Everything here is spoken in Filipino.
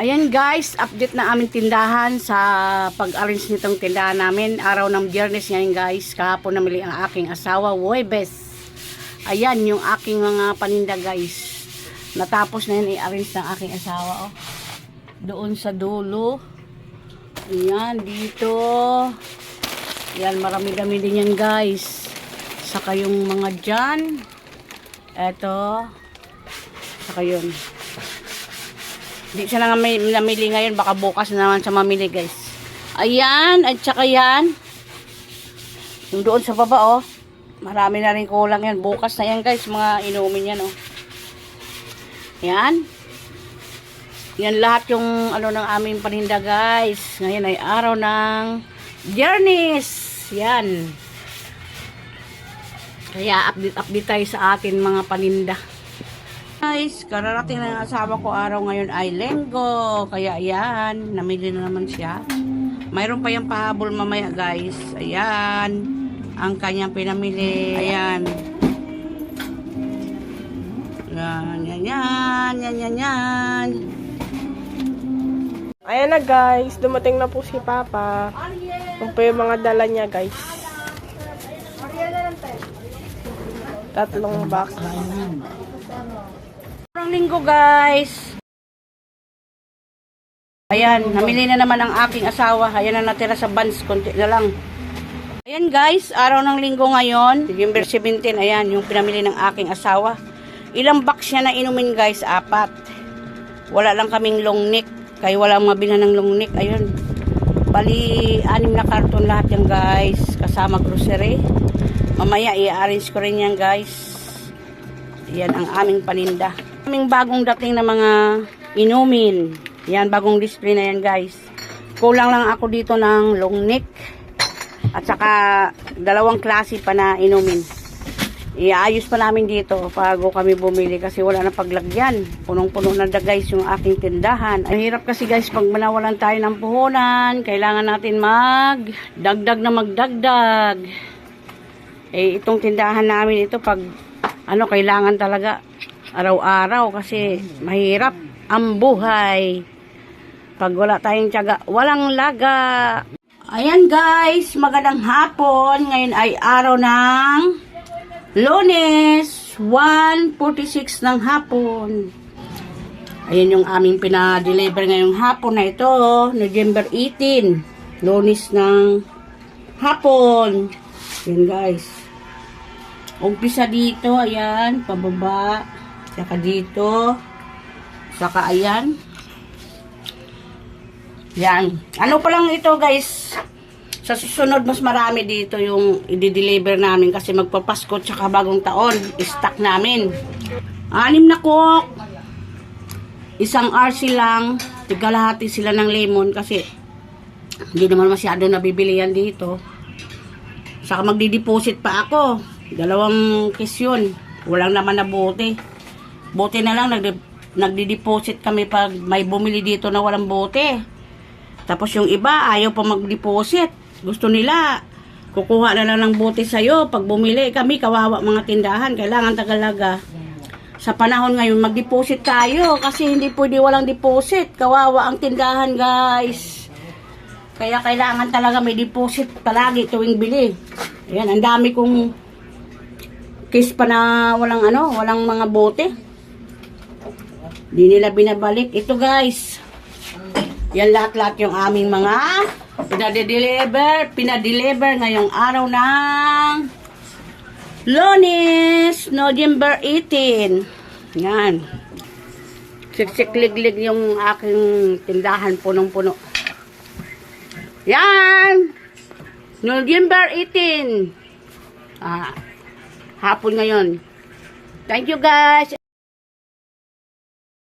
Ayan guys, update na aming tindahan sa pag-arrange nitong tindahan namin. Araw ng biyernes ngayon guys. Kahapon namili ang aking asawa, Webes. Ayan yung aking mga paninda guys. Natapos na yun i-arrange ng aking asawa. Oh. Doon sa dulo. Ayan, dito. Ayan, marami-dami din yan guys. Saka yung mga dyan. Eto. Saka yun. Hindi siya na may namili ngayon. Baka bukas na naman siya mamili, guys. Ayan. At saka yan. Yung doon sa baba, oh. Marami na rin kulang yan. Bukas na yan, guys. Mga inumin yan, oh. Yan. Yan lahat yung ano ng aming paninda, guys. Ngayon ay araw ng Journeys. Yan. Kaya update-update tayo sa atin mga paninda. Guys, kararating na ng asawa ko araw ngayon ay lenggo. Kaya ayan, namili na naman siya. Mayroon pa yung pahabol mamaya guys. Ayan, ang kanyang pinamili. Ayan. Yan, yan, yan, yan, yan, yan. Ayan na guys, dumating na po si Papa. Yung po yung mga dala niya guys. Tatlong box. Linggo guys. Ayan, namili na naman ang aking asawa. Ayan na natira sa buns, konti na lang. Ayan guys, araw ng linggo ngayon, December 17, ayan, yung pinamili ng aking asawa. Ilang box siya na inumin guys? Apat. Wala lang kaming long neck, kaya wala mabilhan ng long neck. Ayun. Bali, anim na karton lahat yan guys, kasama grocery. Mamaya i-arrange ko rin yan guys. Yan ang aming paninda. Aming bagong dating na mga inumin. Yan, bagong display na yan guys. Kulang lang ako dito ng long neck. At saka dalawang klase pa na inumin. Iayos pa namin dito bago kami bumili kasi wala na paglagyan. Punong-puno na da guys yung aking tindahan. Ang hirap kasi guys pag manawalan tayo ng puhunan, kailangan natin magdagdag na magdagdag. Eh itong tindahan namin ito pag ano kailangan talaga araw-araw kasi mahirap ang buhay. Pag wala tayong tiyaga, walang laga. Ayan guys, magandang hapon. Ngayon ay araw ng Lunes, 1.46 ng hapon. Ayan yung aming pinadeliver ngayong hapon na ito, November 18. Lunes ng hapon. Ayan guys. Umpisa dito, ayan, pababa. Saka dito. Saka ayan. Yan. Ano pa lang ito guys. Sa susunod mas marami dito yung i-deliver namin kasi magpapasko tsaka bagong taon. Stock namin. Anim na cook. Isang RC lang. Tigalahati sila ng lemon kasi hindi naman masyado nabibili yan dito. Saka magdi-deposit pa ako. Dalawang case yun. Walang naman na Bote na lang, nagde nagdi-deposit kami pag may bumili dito na walang bote. Tapos yung iba, ayaw pa mag-deposit. Gusto nila, kukuha na lang ng bote sa'yo. Pag bumili kami, kawawa mga tindahan. Kailangan tagalaga. Sa panahon ngayon, mag-deposit tayo kasi hindi pwede walang deposit. Kawawa ang tindahan, guys. Kaya kailangan talaga may deposit palagi tuwing bili. Ayan, ang dami kong case pa na walang ano, walang mga bote. Di nila binabalik. Ito guys. Yan lahat-lahat yung aming mga pinadeliver, pinadeliver ngayong araw ng Lunes, November 18. Yan. Siksik-liglig yung aking tindahan punong-puno. Yan! November 18. Ah, hapon ngayon. Thank you guys.